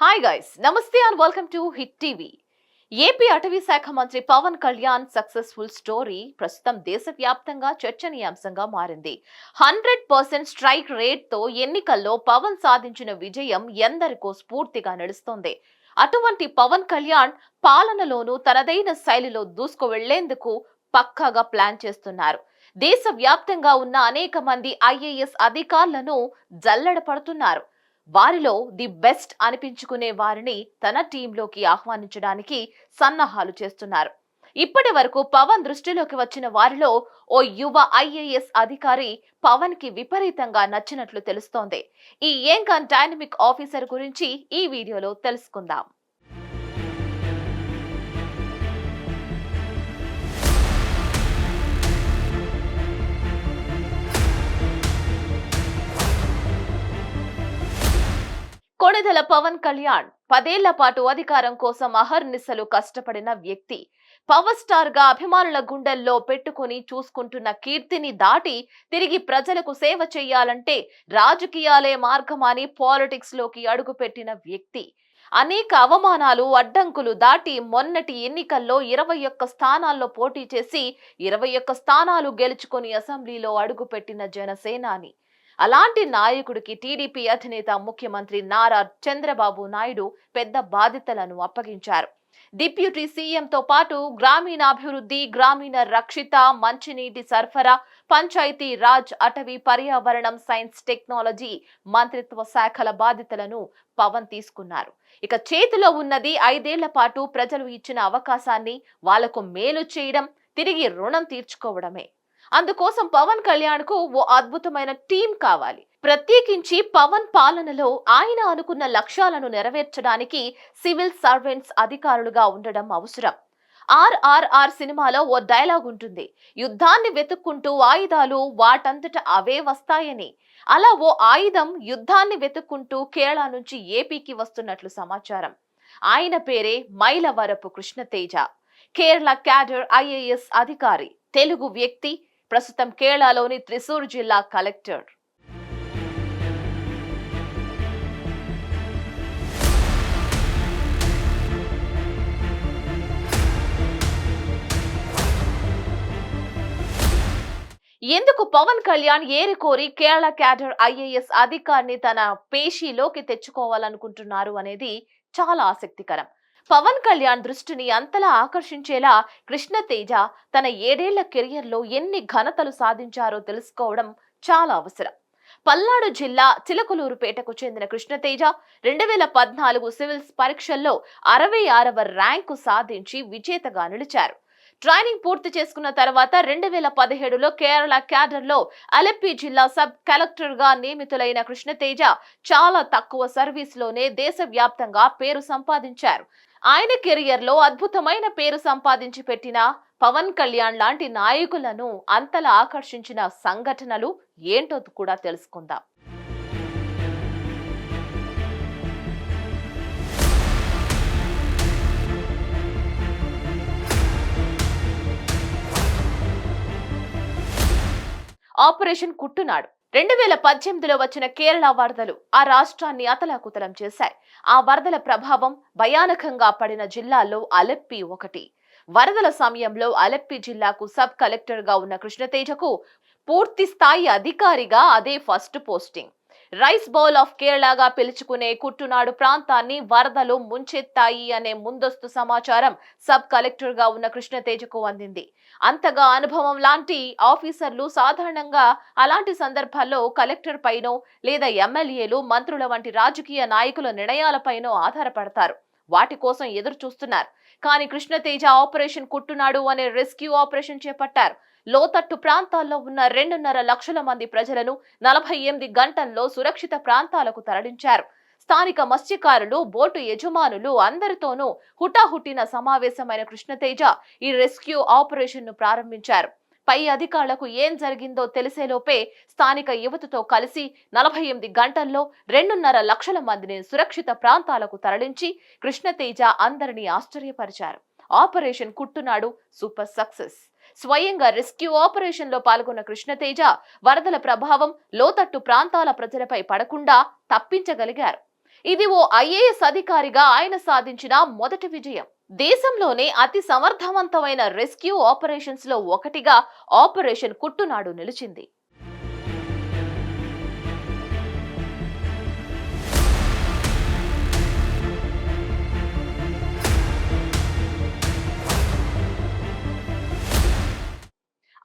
Hi guys namaste and welcome to hit TV AP అటవీ శాఖ మంత్రి పవన్ కళ్యాణ్ సక్సెస్ఫుల్ స్టోరీ ప్రస్తుతం దేశవ్యాప్తంగా చర్చనీయాంశంగా మారింది హండ్రెడ్ పర్సెంట్ స్ట్రైక్ రేట్తో ఎన్నికల్లో పవన్ సాధించిన విజయం ఎందరికో స్ఫూర్తిగా నడుస్తోంది అటువంటి పవన్ కళ్యాణ్ పాలనలోనూ తనదైన శైలిలో దూసుకు వెళ్ళేందుకు పక్కాగా ప్లాన్ చేస్తున్నారు దేశవ్యాప్తంగా ఉన్న అనేక మంది ఐఏఎస్ అధికారులను జల్లెడ పడుతున్నారు వారిలో ది బెస్ట్ అనిపించుకునే వారిని తన టీంలోకి ఆహ్వానించడానికి సన్నాహాలు చేస్తున్నారు. ఇప్పటి వరకు పవన్ దృష్టిలోకి వచ్చిన వారిలో ఓ యువ ఐఏఎస్ అధికారి పవన్కి విపరీతంగా నచ్చినట్లు తెలుస్తోంది. ఈ యంగ్ అండ్ డైనమిక్ ఆఫీసర్ గురించి ఈ వీడియోలో తెలుసుకుందాం. కొణిదెల పవన్ కళ్యాణ్ పదేళ్ళ పాటు అధికారం కోసం అహర్నిశలు కష్టపడిన వ్యక్తి. పవర్ స్టార్గా అభిమానుల గుండెల్లో పెట్టుకుని చూసుకుంటున్న కీర్తిని దాటి తిరిగి ప్రజలకు సేవ చేయాలంటే రాజకీయాలే మార్గమాని పాలిటిక్స్లోకి అడుగుపెట్టిన వ్యక్తి. అనేక అవమానాలు అడ్డంకులు దాటి మొన్నటి ఎన్నికల్లో ఇరవై ఒక్క స్థానాల్లో పోటీ చేసి ఇరవై ఒక్క స్థానాలు గెలుచుకొని అసెంబ్లీలో అడుగుపెట్టిన జనసేనాని. అలాంటి నాయకుడికి టీడీపీ అధినేత ముఖ్యమంత్రి నారా చంద్రబాబు నాయుడు పెద్ద బాధ్యతలను అప్పగించారు. డిప్యూటీ సీఎంతో పాటు గ్రామీణాభివృద్ధి గ్రామీణ రక్షిత మంచినీటి సరఫరా పంచాయతీ రాజ్ అటవీ పర్యావరణం సైన్స్ టెక్నాలజీ మంత్రిత్వ శాఖల బాధ్యతలను పవన్ తీసుకున్నారు. ఇక చేతిలో ఉన్నది ఐదేళ్ళ పాటు ప్రజలు ఇచ్చిన అవకాశాన్ని వాళ్ళకు మేలు చేయడం తిరిగి రుణం తీర్చుకోవడమే. అందుకోసం పవన్ కళ్యాణ్కు ఓ అద్భుతమైన టీం కావాలి. ప్రత్యేకించి పవన్ పాలనలో ఆయన అనుకున్న లక్ష్యాలను నెరవేర్చడానికి సివిల్ సర్వెంట్స్ అధికారులుగా ఉండడం అవసరం. ఆర్ఆర్ఆర్ సినిమాలో ఓ డైలాగ్ ఉంటుంది యుద్ధాన్ని వెతుక్కుంటూ ఆయుధాలు వాటంతట అవే వస్తాయని అలా ఓ ఆయుధం యుద్ధాన్ని వెతుక్కుంటూ కేరళ నుంచి ఏపీకి వస్తున్నట్లు సమాచారం. ఆయన పేరే మైలవరపు కృష్ణతేజ. కేరళ క్యాడర్ ఐఏఎస్ అధికారి తెలుగు వ్యక్తి ప్రస్తుతం కేరళలోని త్రిశూర్ జిల్లా కలెక్టర్. ఎందుకు పవన్ కళ్యాణ్ ఏరికోరి కేరళ క్యాడర్ ఐఏఎస్ అధికారిని తన పేషీలోకి తెచ్చుకోవాలనుకుంటున్నారు అనేది చాలా ఆసక్తికరం. పవన్ కళ్యాణ్ దృష్టిని అంతలా ఆకర్షించేలా కృష్ణతేజ తన ఏడేళ్ళ కెరియర్లో ఎన్ని ఘనతలు సాధించారో తెలుసుకోవడం చాలా అవసరం. పల్నాడు జిల్లా చిలకలూరుపేటకు చెందిన కృష్ణతేజ రెండు వేల పద్నాలుగు సివిల్స్ పరీక్షల్లో అరవై ఆరవ ర్యాంకు సాధించి విజేతగా నిలిచారు. ట్రైనింగ్ పూర్తి చేసుకున్న తర్వాత రెండు వేల పదిహేడులో కేరళ క్యాడర్లో అలెప్పి జిల్లా సబ్ కలెక్టర్గా నియమితులైన కృష్ణతేజ చాలా తక్కువ సర్వీస్లోనే దేశవ్యాప్తంగా పేరు సంపాదించారు. ఆయన కెరియర్లో అద్భుతమైన పేరు సంపాదించి పెట్టిన పవన్ కళ్యాణ్ లాంటి నాయకులను అంతలా ఆకర్షించిన సంఘటనలు ఏంటో కూడా తెలుసుకుందాం. ఆపరేషన్ కుట్టునాడు. రెండు వేల పద్దెనిమిదిలో వచ్చిన కేరళ వరదలు ఆ రాష్ట్రాన్ని అతలాకుతలం చేశాయి. ఆ వరదల ప్రభావం భయానకంగా పడిన జిల్లాల్లో అలెప్పి ఒకటి. వరదల సమయంలో అలెప్పి జిల్లాకు సబ్ కలెక్టర్గా ఉన్న కృష్ణతేజకు పూర్తి స్థాయి అధికారిగా అదే first posting. Rice bowl of కేరళగా పిలుచుకునే కుట్టునాడు ప్రాంతాన్ని వరదలు ముంచెత్తాయి అనే ముందస్తు సమాచారం సబ్ కలెక్టర్గా ఉన్న కృష్ణతేజకు అందింది. అంతగా అనుభవం లాంటి ఆఫీసర్లు సాధారణంగా అలాంటి సందర్భాల్లో కలెక్టర్ పైనో లేదా ఎమ్మెల్యేలు మంత్రుల వంటి రాజకీయ నాయకుల నిర్ణయాలపైనో ఆధారపడతారు. వాటి కోసం ఎదురు చూస్తున్నారు కానీ కృష్ణతేజ ఆపరేషన్ కుట్టునాడు అనే రెస్క్యూ ఆపరేషన్ చేపట్టారు. లోతట్టు ప్రాంతాల్లో ఉన్న రెండున్నర లక్షల మంది ప్రజలను నలభై ఎనిమిది గంటల్లో సురక్షిత ప్రాంతాలకు తరలించారు. స్థానిక మత్స్యకారులు బోటు యజమానులు అందరితోనూ హుటాహుటిన సమావేశమైన కృష్ణతేజ ఈ రెస్క్యూ ఆపరేషన్ను ప్రారంభించారు. పై అధికారులకు ఏం జరిగిందో తెలిసేలోపే స్థానిక యువతతో కలిసి నలభై ఎనిమిది గంటల్లో రెండున్నర లక్షల మందిని సురక్షిత ప్రాంతాలకు తరలించి కృష్ణతేజ అందరినీ ఆశ్చర్యపరిచారు. Operation Kuttanad super success. స్వయంగా రెస్క్యూ ఆపరేషన్లో పాల్గొన్న కృష్ణతేజ వరదల ప్రభావం లోతట్టు ప్రాంతాల ప్రజలపై పడకుండా తప్పించగలిగారు. ఇది ఓ ఐఏఎస్ అధికారిగా ఆయన సాధించిన మొదటి విజయం. దేశంలోనే అతి సమర్థవంతమైన రెస్క్యూ ఆపరేషన్స్లో ఒకటిగా ఆపరేషన్ కుట్టునాడు నిలిచింది.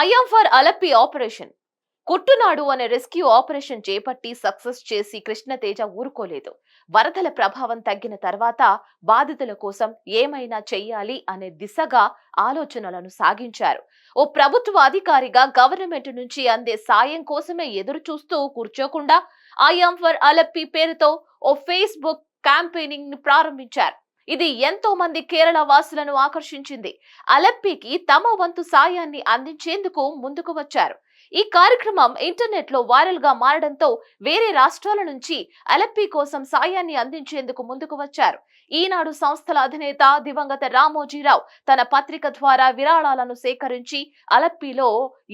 I'm for Alleppey operation. Kuttanad అనే రెస్క్యూ ఆపరేషన్ చేపట్టి సక్సెస్ చేసి కృష్ణతేజ ఊరుకోలేదు. వరదల ప్రభావం తగ్గిన తర్వాత బాధితుల కోసం ఏమైనా చెయ్యాలి అనే దిశగా ఆలోచనలను సాగించారు. ఓ ప్రభుత్వ అధికారిగా గవర్నమెంట్ నుంచి అందే సాయం కోసమే ఎదురు చూస్తూ కూర్చోకుండా ఐఎం ఫర్ అలప్పి పేరుతో ఓ ఫేస్బుక్ క్యాంపెయినింగ్ ప్రారంభించారు. ఇది ఎంతో మంది కేరళ వాసులను ఆకర్షించింది. అలెప్పికి తమ వంతు సాయాన్ని అందించేందుకు ముందుకు వచ్చారు. ఈ కార్యక్రమం ఇంటర్నెట్లో వైరల్గా మారడంతో వేరే రాష్ట్రాల నుంచి అలెప్పి కోసం సాయాన్ని అందించేందుకు ముందుకు వచ్చారు. ఈనాడు సంస్థల అధినేత దివంగత రామోజీరావు తన పత్రిక ద్వారా విరాళాలను సేకరించి అలప్పిలో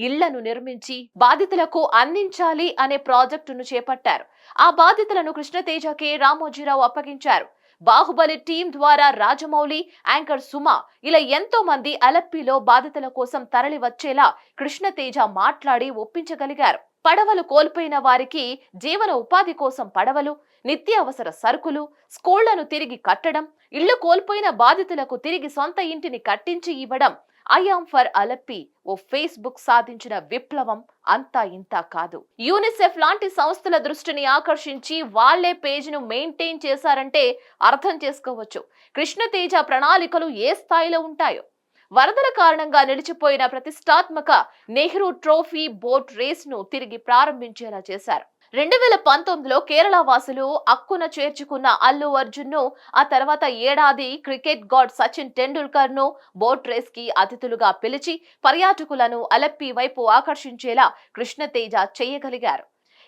ఇళ్ళను నిర్మించి బాధితులకు అందించాలి అనే ప్రాజెక్టును చేపట్టారు. ఆ బాధితులను కృష్ణతేజకే రామోజీరావు అప్పగించారు. బాహుబలి టీం ద్వారా రాజమౌళి యాంకర్ సుమ ఇలా ఎంతో మంది అలప్పిలో బాధితుల కోసం తరలి వచ్చేలా కృష్ణతేజ మాట్లాడి ఒప్పించగలిగారు. పడవలు కోల్పోయిన వారికి జీవన ఉపాధి కోసం పడవలు నిత్యావసర సరుకులు స్కూళ్ళను తిరిగి కట్టడం ఇళ్ళు కోల్పోయిన బాధితులకు తిరిగి సొంత ఇంటిని కట్టించి ఇవ్వడం ఐఆమ్ ఫర్ అలప్పి ఓ ఫేస్బుక్ సాధించిన విప్లవం అంతా ఇంతా కాదు. యూనిసెఫ్ లాంటి సంస్థల దృష్టిని ఆకర్షించి వాళ్ళే పేజ్ను మెయింటైన్ చేశారంటే అర్థం చేసుకోవచ్చు. కృష్ణతేజ ప్రణాళికలు ఏ స్థాయిలో ఉంటాయో? వరదల కారణంగా నిలిచిపోయిన ప్రతిష్టాత్మక నెహ్రూ ట్రోఫీ బోట్ రేస్ను తిరిగి ప్రారంభించేలా చేశారు. రెండు వేల పంతొమ్మిదిలో కేరళ వాసులు అక్కున చేర్చుకున్న అల్లు అర్జున్ను ఆ తర్వాత ఏడాది క్రికెట్ గాడ్ సచిన్ టెండూల్కర్ను బోట్ రేస్కి అతిథులుగా పిలిచి పర్యాటకులను అలప్పి వైపు ఆకర్షించేలా కృష్ణతేజ చేయగలిగారు.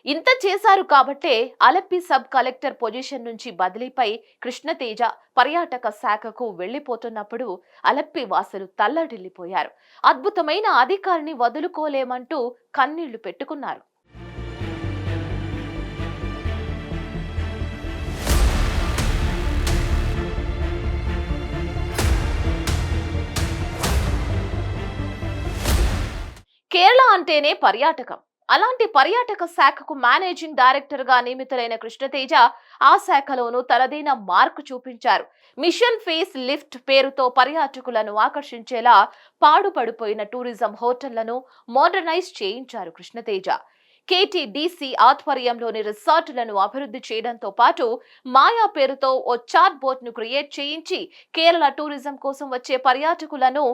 ఇంత చేశారు కాబట్టే అలప్పి సబ్ కలెక్టర్ పొజిషన్ నుంచి బదిలీపై కృష్ణతేజ పర్యాటక శాఖకు వెళ్ళిపోతున్నప్పుడు అలప్పి వాసులు తల్లడిల్లిపోయారు. అద్భుతమైన అధికారిని వదులుకోలేమంటూ కన్నీళ్ళు పెట్టుకున్నారు. కేరళ అంటేనే పర్యాటకం. అలాంటి పర్యాటక శాఖకు మేనేజింగ్ డైరెక్టర్గా నియమితులైన కృష్ణతేజ ఆ శాఖలోనూ తనదైన మార్కు చూపించారు. మిషన్ ఫేస్ లిఫ్ట్ పేరుతో పర్యాటకులను ఆకర్షించేలా పాడుపడిపోయిన టూరిజం హోటళ్ళను మోడర్నైజ్ చేయించారు కృష్ణతేజ. కేటీడీసీ ఆధ్వర్యంలోని రిసార్టులను అభివృద్ధి చేయడంతో పాటు మాయా పేరుతో ఓ చాట్ బోట్ను క్రియేట్ చేయించి కేరళ టూరిజం కోసం వచ్చే పర్యాటకులను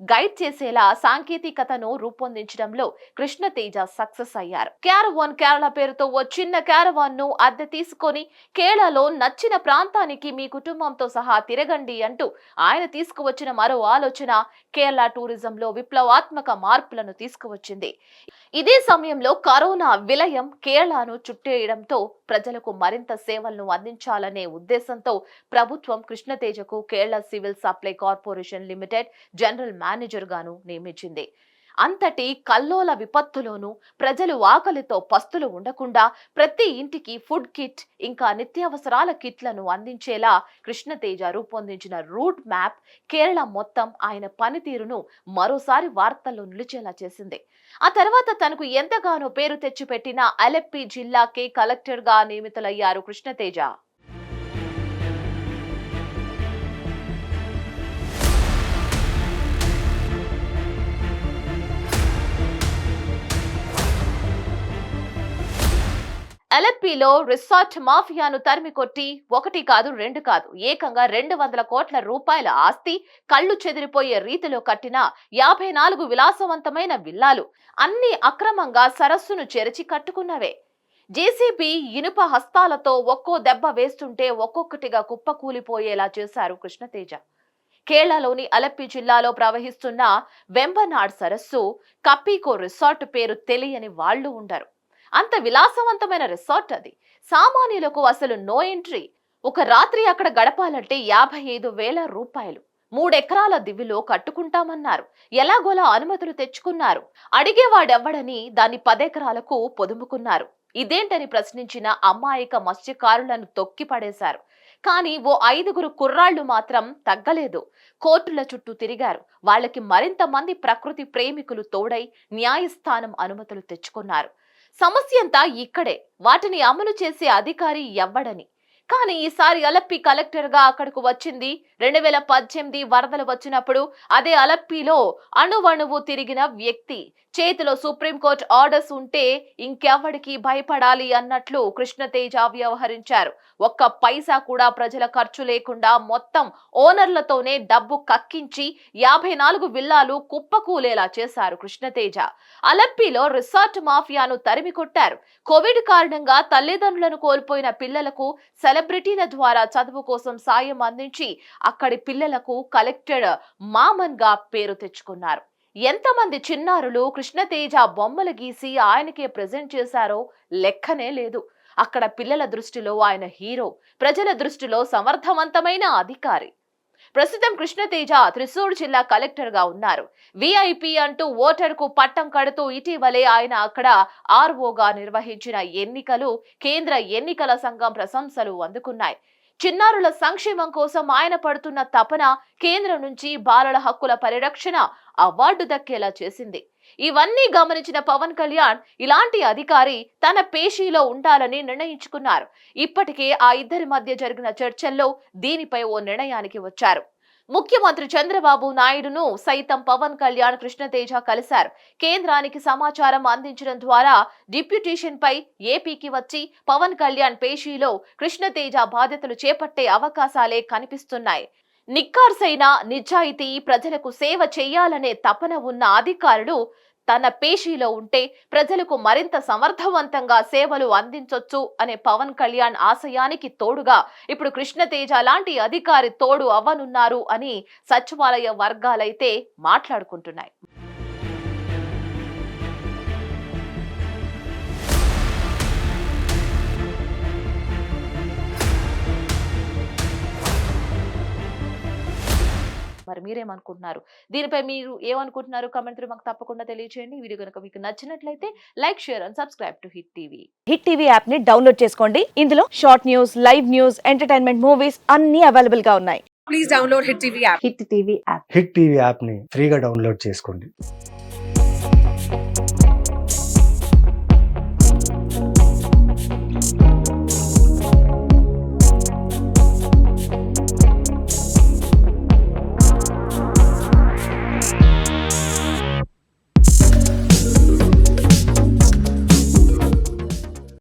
గైడ్ చేసేలా సాంకేతికతను రూపొందించడంలో కృష్ణతేజ సక్సెస్ అయ్యారు. క్యారవాన్ కేరళ పేరుతో ఓ చిన్న క్యారవాన్ను అద్దె తీసుకొని కేరళలో నచ్చిన ప్రాంతానికి మీ కుటుంబంతో సహా తిరగండి అంటూ ఆయన తీసుకువచ్చిన మరో ఆలోచన కేరళ టూరిజంలో విప్లవాత్మక మార్పులను తీసుకువచ్చింది. ఇదే సమయంలో కరోనా విలయం కేరళను చుట్టేయడంతో ప్రజలకు మరింత సేవలను అందించాలనే ఉద్దేశంతో ప్రభుత్వం కృష్ణతేజకు Kerala civil supply corporation limited general మేనేజర్గాను నియమించింది. అంతటి కల్లోల విపత్తులోనూ ప్రజలు ఆకలితో పస్తులు ఉండకుండా ప్రతి ఇంటికి ఫుడ్ కిట్ ఇంకా నిత్యావసరాల కిట్లను అందించేలా కృష్ణతేజ రూపొందించిన రూట్ మ్యాప్ కేరళ మొత్తం ఆయన పనితీరును మరోసారి వార్తల్లో నిలిచేలా చేసింది. ఆ తర్వాత తనకు ఎంతగానో పేరు తెచ్చిపెట్టిన అలెప్పి జిల్లాకే కలెక్టర్గా నియమితులయ్యారు కృష్ణతేజ. ఎలప్పీలో రిసార్ట్ మాఫియాను తరిమికొట్టి ఒకటి కాదు రెండు కాదు ఏకంగా రెండు వందల కోట్ల రూపాయల ఆస్తి కళ్ళు చెదిరిపోయే రీతిలో కట్టిన యాభై నాలుగు విలాసవంతమైన విల్లాలు అన్ని అక్రమంగా సరస్సును చెరిచి కట్టుకున్నవే. జేసీబీ ఇనుప హస్తాలతో ఒక్కో దెబ్బ వేస్తుంటే ఒక్కొక్కటిగా కుప్పకూలిపోయేలా చేశారు కృష్ణతేజ. కేరళలోని అలప్పి జిల్లాలో ప్రవహిస్తున్న వెంబనాడ్ సరస్సు కప్పీకో రిసార్ట్ పేరు తెలియని వాళ్ళు ఉండరు. అంత విలాసవంతమైన రిసార్ట్ అది. సామాన్యులకు అసలు నో ఎంట్రీ. ఒక రాత్రి అక్కడ గడపాలంటే యాభై ఐదు వేల రూపాయలు. మూడెకరాల దివిలో కట్టుకుంటామన్నారు. ఎలాగోలా అనుమతులు తెచ్చుకున్నారు. అడిగేవాడెవ్వడని దాన్ని పదెకరాలకు పొదుముకున్నారు. ఇదేంటని ప్రశ్నించిన అమ్మాయిక మత్స్యకారులను తొక్కి పడేశారు. కానీ ఓ ఐదుగురు కుర్రాళ్ళు మాత్రం తగ్గలేదు. కోర్టుల చుట్టూ తిరిగారు. వాళ్ళకి మరింత మంది ప్రకృతి ప్రేమికులు తోడై న్యాయస్థానం అనుమతులు తెచ్చుకున్నారు. సమస్యంతా ఇక్కడే. వాటిని అమలు చేసే అధికారి ఎవ్వడని. కానీ ఈసారి అలప్పి కలెక్టర్గా అక్కడకు వచ్చింది. రెండు వేల పద్దెనిమిది వరదలు వచ్చినప్పుడు అదే అలప్పిలో అణువణువు తిరిగిన వ్యక్తి. చేతిలో సుప్రీంకోర్టు ఆర్డర్స్ ఉంటే ఇంకెవడికి భయపడాలి అన్నట్లు కృష్ణతేజ వ్యవహరించారు. ఒక్క పైసా కూడా ప్రజల ఖర్చు లేకుండా మొత్తం ఓనర్లతోనే డబ్బు కక్కించి యాభై నాలుగు విల్లాలు కుప్పకూలేలా చేశారు కృష్ణతేజ. అలప్పిలో రిసార్ట్ మాఫియాను తరిమి కొట్టారు. కోవిడ్ కారణంగా తల్లిదండ్రులను కోల్పోయిన పిల్లలకు సెలబ్రిటీల ద్వారా చదువు కోసం సాయం అందించి అక్కడి పిల్లలకు కలెక్టెడ్ మామన్గా పేరు తెచ్చుకున్నారు. ఎంతమంది చిన్నారులు కృష్ణతేజ బొమ్మలు గీసి ఆయనకే ప్రజెంట్ చేశారో లెక్కనే లేదు. అక్కడ పిల్లల దృష్టిలో ఆయన హీరో ప్రజల దృష్టిలో సమర్థవంతమైన అధికారి. ప్రస్తుతం కృష్ణతేజ త్రిశూర్ జిల్లా కలెక్టర్గా ఉన్నారు. విఐపి అంటూ ఓటర్కు పట్టం కడుతూ ఇటీవలే ఆయన అక్కడ ఆర్ఓగా నిర్వహించిన ఎన్నికలు కేంద్ర ఎన్నికల సంఘం ప్రశంసలు అందుకున్నాయి. చిన్నారుల సంక్షేమం కోసం ఆయన పడుతున్న తపన కేంద్రం నుంచి బాలల హక్కుల పరిరక్షణ అవార్డు దక్కేలా చేసింది. ఇవన్నీ గమనించిన పవన్ కళ్యాణ్ ఇలాంటి అధికారి తన పేషీలో ఉండాలని నిర్ణయించుకున్నారు. ఇప్పటికే ఆ ఇద్దరి మధ్య జరిగిన చర్చల్లో దీనిపై ఓ నిర్ణయానికి వచ్చారు. ముఖ్యమంత్రి చంద్రబాబు నాయుడును సైతం పవన్ కళ్యాణ్ కృష్ణతేజ కలిశారు. కేంద్రానికి సమాచారం అందించడం ద్వారా డిప్యూటేషన్ పై ఏపీకి వచ్చి పవన్ కళ్యాణ్ పేషీలో కృష్ణతేజ బాధ్యతలు చేపట్టే అవకాశాలే కనిపిస్తున్నాయి. నిక్కార్సైన నిజాయితీ ప్రజలకు సేవ చేయాలనే తపన ఉన్న అధికారులు తన పేషీలో ఉంటే ప్రజలకు మరింత సమర్థవంతంగా సేవలు అందించొచ్చు అనే పవన్ కళ్యాణ్ ఆశయానికి తోడుగా ఇప్పుడు కృష్ణతేజ లాంటి అధికారి తోడు అవ్వనున్నారు అని సచివాలయ వర్గాలైతే మాట్లాడుకుంటున్నాయి. మరి మీరేమనుకుంటున్నారు? దీనిపై మీరు ఏమనుకుంటున్నారు? కమెంట్ మాకు తప్పకుండా తెలియజేయండి ఈ వీడియో కనుక మీకు నచ్చినట్లయితే like share and subscribe to hit TV hit TV యాప్ని డౌన్లోడ్ చేసుకోండి. ఇందులో short news live news entertainment movies అన్ని అవైలబుల్గా ఉన్నాయి. Please download Hit TV app. Hit TV app hit TV యాప్ని ఫ్రీగా డౌన్లోడ్ చేసుకోండి.